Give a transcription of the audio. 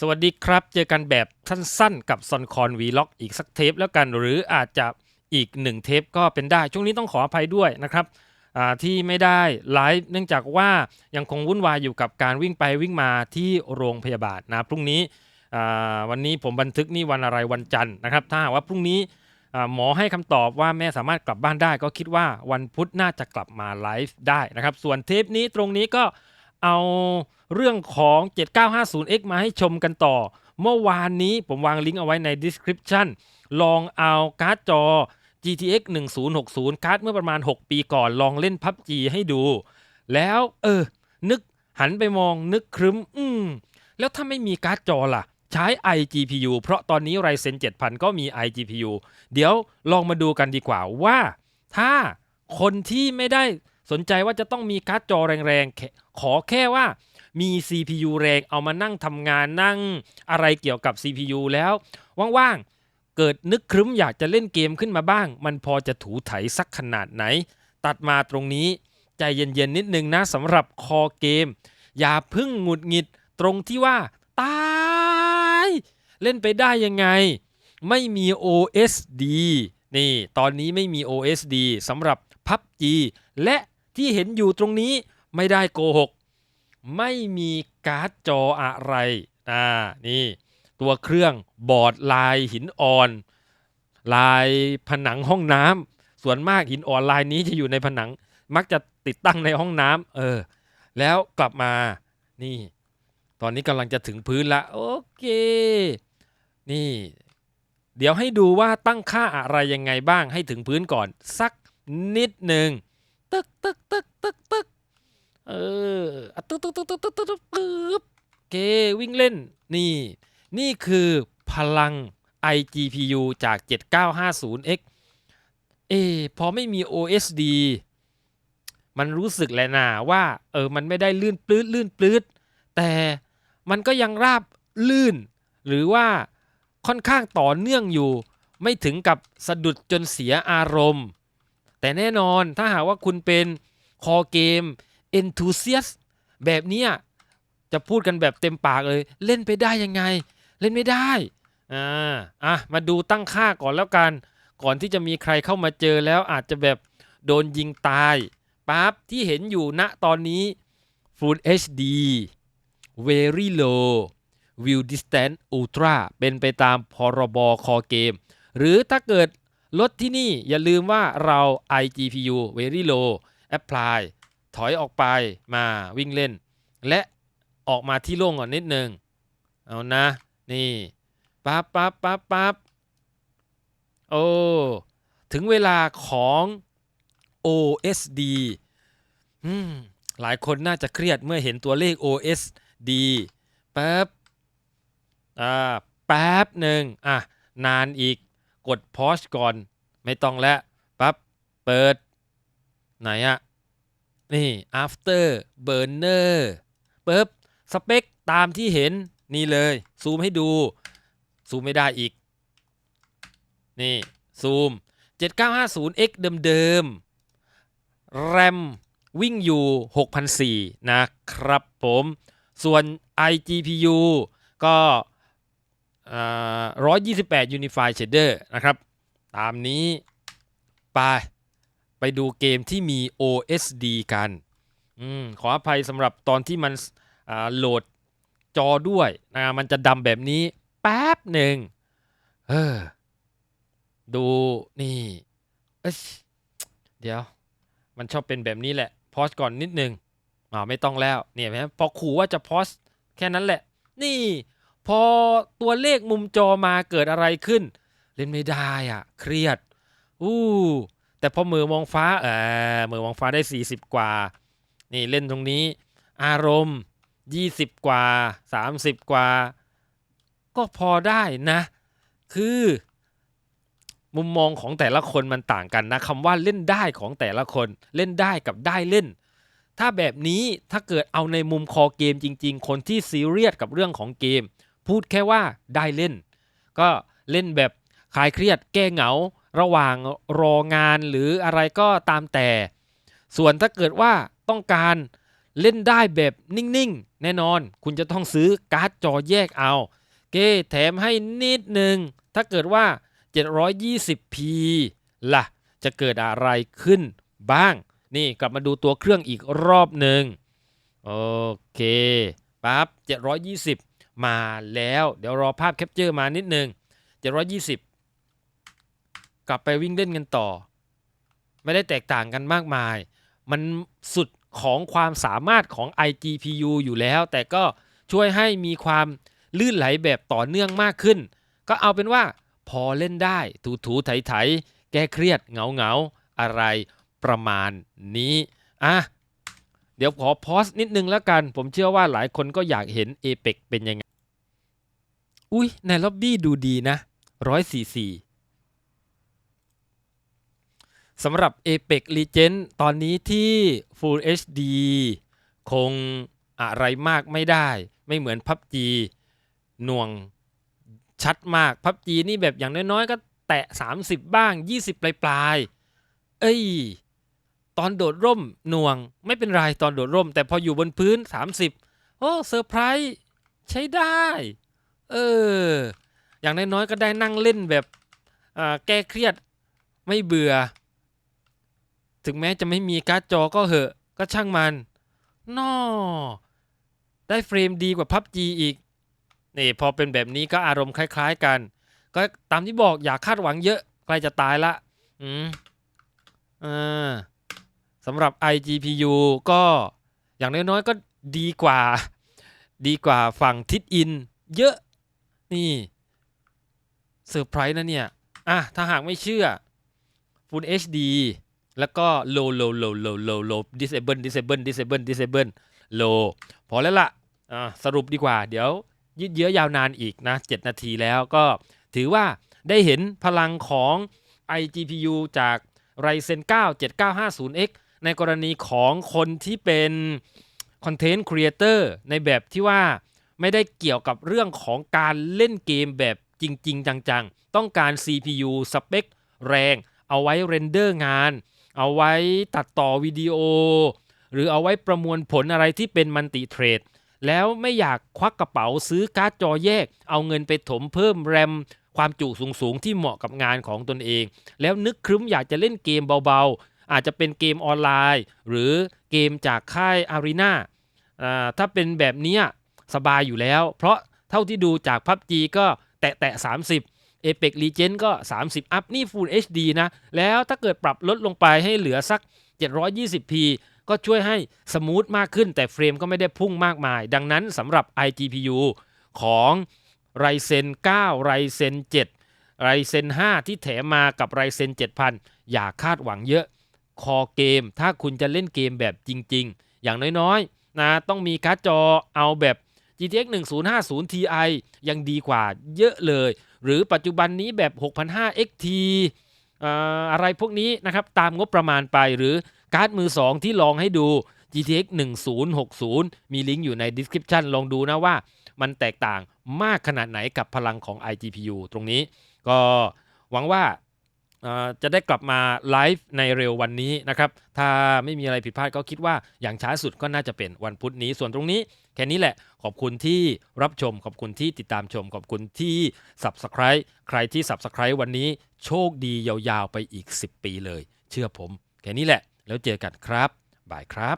สวัสดีครับ เจอกันแบบสั้นๆ กับซอนคอนวีล็อกอีกสักเทปแล้วกัน หรืออาจจะอีกหนึ่งเทปก็เป็นได้ ช่วงนี้ต้องขออภัยด้วยนะครับที่ไม่ได้ไลฟ์เนื่องจากว่ายังคงวุ่นวายอยู่กับการวิ่งไปวิ่งมาที่โรงพยาบาลนะพรุ่งนี้วันนี้ผมบันทึกนี่วันอะไรวันจันทร์นะครับ ถ้าหากว่าพรุ่งนี้หมอให้คำตอบว่าแม่สามารถกลับบ้านได้ ก็คิดว่าวันพุธน่าจะกลับมาไลฟ์ได้นะครับ ส่วนเทปนี้ตรงนี้ก็ เอาเรื่องของ 7950X มาให้ชมกันต่อ เมื่อวานนี้ผมวางลิงก์เอาไว้ใน description ลองเอาการ์ดจอ GTX 1060 การ์ดเมื่อประมาณ 6 ปีก่อนลองเล่น PUBG ให้ดู แล้วเออ นึกหันไปมองนึกครึ้ม อืม แล้วถ้าไม่มีการ์ดจอล่ะ ใช้ iGPU เพราะตอนนี้ Ryzen 7000 ก็มี iGPU เดี๋ยวลองมาดูกันดีกว่าว่า ถ้าคนที่ไม่ได้ สนใจว่าจะต้องมีการ์ดจอแรงๆ ขอแค่ว่ามี CPU แรงเอามานั่งทำงานนั่งอะไรเกี่ยวกับ CPU แล้ว ว่างๆ เกิดนึกครึ้มอยากจะเล่นเกมขึ้นมาบ้าง มันพอจะถูไถสักขนาดไหน ตัดมาตรงนี้ ใจเย็นๆ นิดนึงนะสำหรับคอเกม อย่าเพึ่งหงุดหงิดตรงที่ว่า ตาย เล่นไปได้ยังไง ไม่มี OSD นี่ ตอนนี้ไม่มี OSD สำหรับ PUBG และ ที่เห็นอยู่ตรงนี้ไม่ได้โกหก ไม่มีการ์ดจออะไรอ่านี่ ตัวเครื่องบอร์ดลายหินอ่อน ลายผนังห้องน้ำส่วนมากหินอ่อนลายนี้จะอยู่ในผนัง มักจะติดตั้งในห้องน้ำเออ แล้วกลับมานี่ ตอนนี้กำลังจะถึงพื้นละโอเค นี่ เดี๋ยวให้ดูว่าตั้งค่าอะไรยังไงบ้างให้ถึงพื้นก่อน สักนิดหนึ่ง ตึกตึกตึกตึกตึกเออตึกตึกตึกตึกตึกตึกตึกปึ๊บโอเควิ่งเล่น นี่ นี่คือพลัง iGPU จาก 7950X เออพอไม่มี OSD มันรู้สึกแหละนะว่า เออ มันไม่ได้ลื่นปลื้ดลื่นปลื้ดแต่มันก็ยังราบลื่น หรือว่าค่อนข้างต่อเนื่องอยู่ ไม่ถึงกับสะดุดจนเสียอารมณ์ แต่แน่นอนถ้าหากว่าคุณเป็นคอเกม enthusiast แบบเนี้ยจะพูดกันแบบเต็มปากเลย เล่นไปได้ยังไง เล่นไม่ได้อ่าอะมาดูตั้งค่าก่อนแล้วกัน ก่อนที่จะมีใครเข้ามาเจอแล้วอาจจะแบบโดนยิงตายปั๊บที่เห็นอยู่ณตอนนี้ Full HD Very Low View Distance Ultra เป็นไปตามพรบคอเกม หรือถ้าเกิด ลดที่นี่อย่าลืมว่าเรา iGPU Very Low Apply ถอยออกไปมาวิ่งเล่น และออกมาที่โล่งก่อนนิดนึง เอานะ นี่ปั๊บปั๊บปั๊บปั๊บโอ้ ถึงเวลาของ OSD อืมหลายคนน่าจะเครียดเมื่อเห็นตัวเลข OSD แป๊บ อ่า แป๊บหนึ่งอะ นานอีก กดพอชก่อน ไม่ต้องแล้วปั๊บเปิด ไหนอะนี่ after burner ปึ๊บสเปคตามที่เห็นนี่เลย ซูมให้ดู ซูมไม่ได้อีก นี่ ซูม 7950X เดิมๆ แรมวิ่งอยู่ 6,004นะครับผม ส่วน iGPU ก็ อ่า128 Unified Shader นะครับ ตามนี้ไปไปดูเกมที่มี OSD กันอขออภัยสำหรับตอนที่มันโหลดจอด้วยนะมันจะดำแบบนี้แป๊บหนึ่งเออดูนี่เอเดี๋ยว มันชอบเป็นแบบนี้แหละพอสก่อนนิดนึงอ่าไม่ต้องแล้วเนี่ยเห็นไหมพอขู่ว่าจะพอสแค่นั้นแหละ นี่ พอตัวเลขมุมจอมาเกิดอะไรขึ้น เล่นไม่ได้อะ เครียด อู้แต่พอมือมองฟ้าเออมือมองฟ้าได้ 40 กว่า นี่เล่นตรงนี้ อารมณ์ 20 กว่า 30 กว่า ก็พอได้นะ คือ มุมมองของแต่ละคนมันต่างกันนะคำว่าเล่นได้ของแต่ละคน เล่นได้กับได้เล่น ถ้าแบบนี้ถ้าเกิดเอาในมุมคอเกมจริง ๆ คนที่ซีเรียสกับเรื่องของเกม พูดแค่ว่าได้เล่น ก็เล่นแบบคลายเครียดแก้เหงา ระหว่างรองานหรืออะไรก็ตามแต่ ส่วนถ้าเกิดว่าต้องการเล่นได้แบบนิ่งๆ แน่นอน คุณจะต้องซื้อการ์ดจอแยกเอา เกแถมให้นิดหนึ่งถ้าเกิดว่า 720p ล่ะ จะเกิดอะไรขึ้นบ้าง นี่กลับมาดูตัวเครื่องอีกรอบหนึ่งโอเคปั๊บ720 มาแล้วเดี๋ยวรอภาพแคปเจอร์มานิดนึง 720 กลับไปวิ่งเล่นกันต่อ ไม่ได้แตกต่างกันมากมาย มันสุดของความสามารถของ iGPU อยู่แล้ว แต่ก็ช่วยให้มีความลื่นไหลแบบต่อเนื่องมากขึ้น ก็เอาเป็นว่าพอเล่นได้ถูถูไถไถแก้เครียดเหงาเหงาอะไรประมาณนี้อะเดี๋ยวขอพอสนิดนึงแล้วกัน ผมเชื่อว่าหลายคนก็อยากเห็น a p e c เป็นยังไง อุ้ยในล็อบบี้ดูดีนะ144สำหรับ Apex Legend ตอนนี้ที่ Full HD คงอะไรมากไม่ได้ ไม่เหมือน PUBG หน่วงชัดมาก PUBG นี่แบบอย่างน้อยๆ ก็แตะ 30 บ้าง 20 ปลายๆเอ้ย ตอนโดดร่มหน่วง ไม่เป็นไรตอนโดดร่ม แต่พออยู่บนพื้น 30 โอ้เซอร์ไพรส์ใช้ได้ เออ อย่างน้อยๆก็ได้นั่งเล่นแบบแก้เครียดไม่เบื่อ ถึงแม้จะไม่มีการ์ดจอก็เหอะ ก็ช่างมันนอได้เฟรมดีกว่า PUBG อีก นี่พอเป็นแบบนี้ก็อารมณ์คล้าย ๆ กัน ก็ตามที่บอกอย่าคาดหวังเยอะใกล้จะตายละ อืมอ่าสำหรับ iGPU ก็อย่างน้อยๆก็ดีกว่า ดีกว่าฝั่งทิศอิน เยอะ นี่เซอร์ไพรส์นะเนี่ย อะ ถ้าหากไม่เชื่อ Full HD แล้วก็ low low low low low low disable disable disable disable low พอแล้วล่ะอ่าสรุปดีกว่า เดี๋ยวยืดเยื้อยาวนานอีกนะ 7 นาทีแล้วก็ถือว่าได้เห็นพลังของ iGPU จาก Ryzen 9 7950X ในกรณีของคนที่เป็นคอนเทนต์ครีเอเตอร์ในแบบที่ว่า ไม่ได้เกี่ยวกับเรื่องของการเล่นเกมแบบจริง ๆ จังๆ ต้องการ CPU สเปคแรง เอาไว้เรนเดอร์งาน เอาไว้ตัดต่อวิดีโอ หรือเอาไว้ประมวลผลอะไรที่เป็นมัลติเทรด แล้วไม่อยากควักกระเป๋าซื้อการ์ดจอแยก เอาเงินไปถมเพิ่มแรมความจุสูงๆ ที่เหมาะกับงานของตนเอง แล้วนึกครึ้มอยากจะเล่นเกมเบาๆ อาจจะเป็นเกมออนไลน์ หรือเกมจากค่ายอารีนาถ้าเป็นแบบนี้ สบายอยู่แล้ว เพราะเท่าที่ดูจาก PUBG ก็แตะแตะ30 Apex Legend ก็ 30 อัพ นี่ Full HD นะ แล้วถ้าเกิดปรับลดลงไปให้เหลือสัก 720p ก็ช่วยให้สมูทมากขึ้นแต่เฟรมก็ไม่ได้พุ่งมากมาย ดังนั้นสำหรับ iGPU ของ Ryzen 9 Ryzen 7 Ryzen 5 ที่แถมมากับ Ryzen 7000 อย่าคาดหวังเยอะ คอเกม ถ้าคุณจะเล่นเกมแบบจริง ๆ อย่างน้อยๆนะต้องมีการ์ดจอเอาแบบ GTX 1050 Ti ยังดีกว่าเยอะเลย หรือปัจจุบันนี้แบบ6005 XT ออะไรพวกนี้นะครับตามงบประมาณไปหรือการ์ดมือ 2 ที่ลองให้ดู GTX 1060 มีลิงก์อยู่ใน description ลองดูนะว่ามันแตกต่างมากขนาดไหนกับพลังของ iGPU ตรงนี้ ก็หวังว่า จะได้กลับมาไลฟ์ในเร็ววันนี้นะครับ ถ้าไม่มีอะไรผิดพลาดก็คิดว่าอย่างช้าสุดก็น่าจะเป็นวันพุธนี้ ส่วนตรงนี้แค่นี้แหละ ขอบคุณที่รับชม ขอบคุณที่ติดตามชม ขอบคุณที่ Subscribe ใครที่ Subscribe วันนี้โชคดียาวๆไปอีก 10 ปีเลย เชื่อผม แค่นี้แหละ แล้วเจอกันครับ บายครับ